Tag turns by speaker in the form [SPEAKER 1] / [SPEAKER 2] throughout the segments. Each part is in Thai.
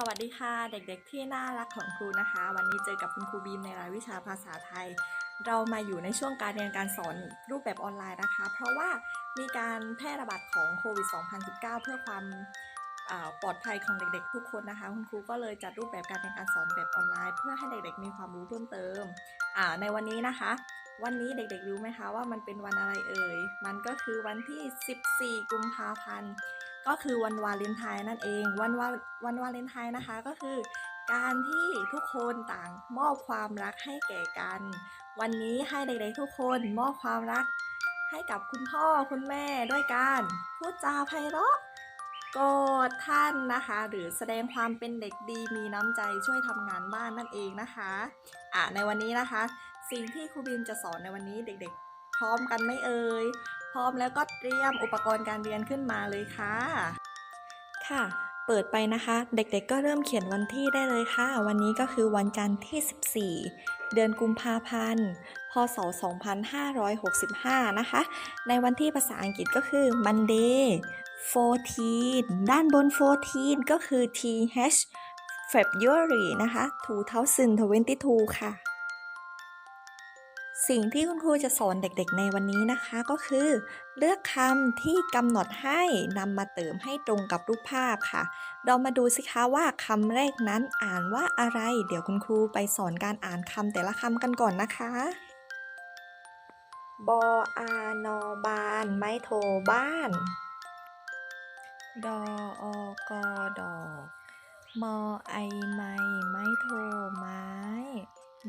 [SPEAKER 1] สวัสดีค่ะเด็กๆที่น่ารักของครูนะคะ วันนี้เจอกับคุณครูบีมในรายวิชาภาษาไทย เรามาอยู่ในช่วงการเรียนการสอนรูปแบบออนไลน์นะคะ เพราะว่ามีการแพร่ระบาดของโควิด 2019 เพื่อความปลอดภัยของเด็กๆ ทุกคนนะคะ คุณครูก็เลยจัดรูปแบบการเรียนการสอนแบบออนไลน์ เพื่อให้เด็กๆ มีความรู้เพิ่มเติมในวันนี้นะคะ วันนี้เด็กๆรู้ไหมคะว่ามันเป็นวันอะไรเอ่ย มันก็คือวันที่ 14 กุมภาพันธ์ ก็คือวันวาเลนไทน์นั่นเอง วันวาวันวาเลนไทน์นะคะก็คือ การที่ทุกคนต่างมอบความรักให้แก่กัน วันนี้ให้เด็กๆทุกคนมอบความรักให้กับคุณพ่อคุณแม่ด้วยการพูดจาไพเราะกอดท่านนะคะ หรือแสดงความเป็นเด็กดีมีน้ำใจช่วยทำงานบ้านนั่นเองนะคะอะในวันนี้นะคะ สิ่งที่ครูบิมจะสอนในวันนี้เด็กๆ พร้อมกันไหมเอ่ย พร้อมแล้วก็เตรียมอุปกรณ์การเรียนขึ้นมาเลยค่ะ ค่ะ เปิดไปนะคะ เด็กๆ ก็เริ่มเขียนวันที่ได้เลยค่ะ วันนี้ก็คือวันจันทร์ที่ 14 เดือนกุมภาพันธ์ พศ 2565 นะคะ ในวันที่ภาษาอังกฤษก็คือ Monday 14 ด้านบน 14 ก็คือ th February นะคะ 2022 ค่ะ สิ่งที่คุณครูจะสอนเด็กๆในวันนี้นะคะก็คือ เลือกคำที่กำหนดให้นำมาเติมให้ตรงกับรูปภาพค่ะ เรามาดูสิคะว่าคำแรกนั้นอ่านว่าอะไร เดี๋ยวคุณครูไปสอนการอ่านคำแต่ละคำกันก่อนนะคะบออานอบานไม้โทบ้าน ดออกอดอก มอไอไม้ไม้โทไม้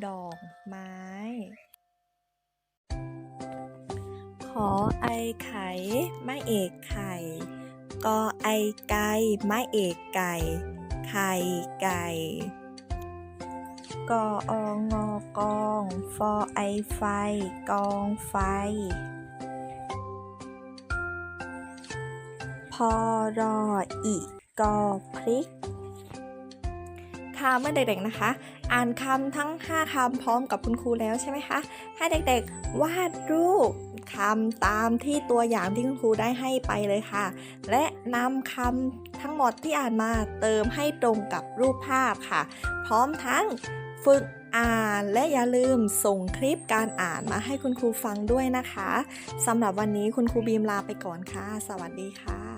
[SPEAKER 1] ดอกไม้ ไอไข่ไม้เอกไข่กอไอไก่ไม้เอกไก่ ไข่ไก่กอองอกองฟอไอไฟ กองไฟ พอรออีกอพริกค่ะเมื่อเด็กๆนะคะ อ่านคำทั้ง 5คำพร้อมกับคุณครูแล้วใช่ไหมคะ ให้เด็กๆ วาดรูป คำตามที่ตัวอย่างที่คุณครูได้ให้ไปเลยค่ะ และนำคำทั้งหมดที่อ่านมาเติมให้ตรงกับรูปภาพค่ะ พร้อมทั้งฝึกอ่านและอย่าลืมส่งคลิปการอ่านมาให้คุณครูฟังด้วยนะคะสำหรับวันนี้คุณครูบีมลาไปก่อนค่ะ สวัสดีค่ะ